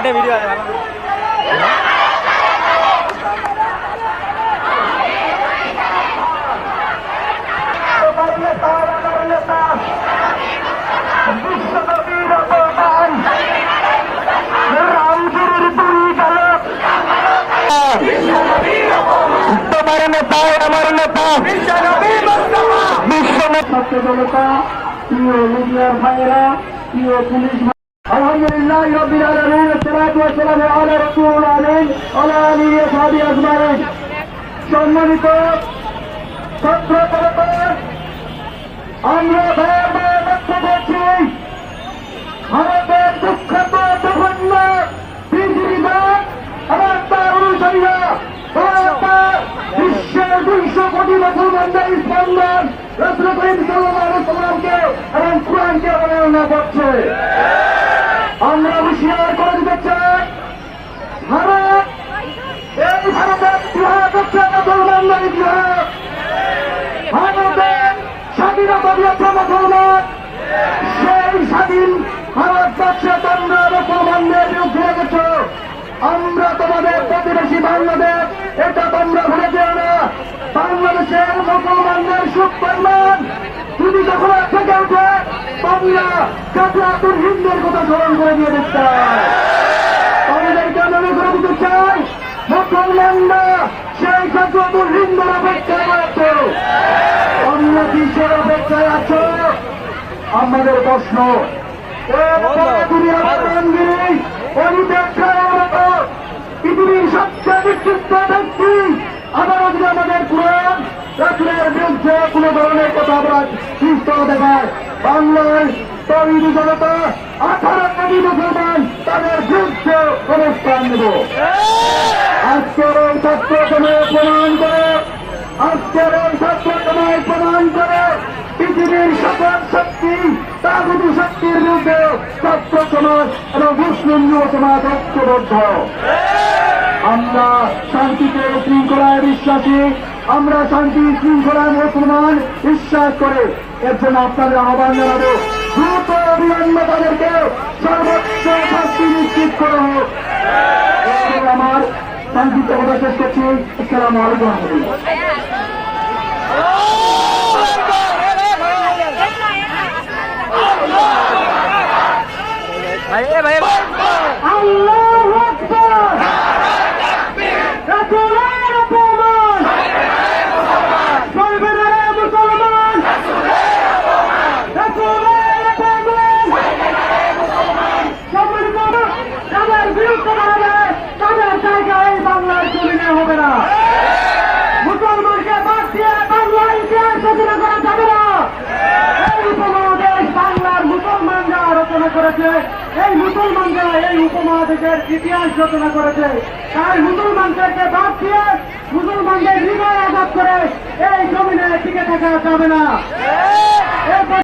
মোটে ভিডিও আছে তোমার নেতা আমার নেতা। প্রিয় মিডিয়ার ভাইয়েরা প্রিয় পুলিশ আলহামদুলিল্লাহ রবিল আলমিন সালাতু ওয়াসসালামু আলা রাসূলিল আমিন, আলা আলিহি ওয়া সাহবিহি আজমাইন। সম্মানিত আমরা বারবার লক্ষ্য করছি, ভারতের কুখ্যাত জঘন্য বিজিবিবাদ এবং তার অনুসারীরা বিশ্বের দুইশো কোটি মুসলমানদের করছে আমরা হুঁশিয়ার করে দিতে চাই ভারত এই ভারতের ইতিহাস হচ্ছে মুসলমানদের ইতিহাস সেই স্বাধীন ভারতবর্ষে তোমরা মুসলমানদের বিরুদ্ধে গেছ আমরা তোমাদের প্রতিবেশী বাংলাদেশ এটা তোমরা ভুলে যেও না বাংলাদেশের মুসলমানদের সুখ পরিমাণ যদি যখন থেকে উঠে তোমরা কাপড়াতুর হিন্দের কথা স্মরণ করে দিয়ে দিতে আমাদের প্রশ্ন পৃথিবীর সবচেয়ে বিক্ষিপ্ত ব্যক্তি। আবার যদি আমাদের কোরআন রাসুলের বিরুদ্ধে কোন ধরনের কথা আমরা সুস্থ দেখায় বাংলায় তৈরি জনতা আঠারো কোটি মুসলমান তাদের বিরুদ্ধে অবস্থান নেব। আজকের এই ছাত্র সময়ে প্রমাণ করে আজকের এই ছাত্র সময় প্রমাণ শক্তি তাগুদি শক্তির বিরুদ্ধে ছাত্র সমাজ এবং মুসলিম যুব সমাজ ঐক্যবদ্ধ। আমরা শান্তিতে শৃঙ্খলায় বিশ্বাসী, আমরা শান্তি শৃঙ্খলায় মুসলমান বিশ্বাস করে। এর জন্য আপনাদের আহ্বান জানাব, দ্রুত অবিলম্বে তাদেরকে সর্বোচ্চ শাস্তি নিশ্চিত করা হোক। আমার সংক্ষিপ্ত কথা শেষ করছি। আসসালামু আলাইকুম রহমতুল্লাহ ভাই এ ভাই আল্লাহু আকবার রাসূলের অপমান চলবে না রে মুসলমান রাসূলের অপমান সম্মানিত তাদের বিরুদ্ধে দাঁড়াবে তাদের জায়গায় এই বাংলার জমিনে হবে না মুসলমানকে বাদ দিয়ে বাংলার ইতিহাস রচনা করা যাবে না এই উপমহাদেশ বাংলার মুসলমানরা রচনা করেছে, এই মুসলমানরা এই উপমহাদেশের ইতিহাস রচনা করেছে। তাই মুসলমানদেরকে বাদ দিয়ে মুসলমানদের হৃদয় আঘাত করে এই জমিনে টিকে থাকা যাবে না।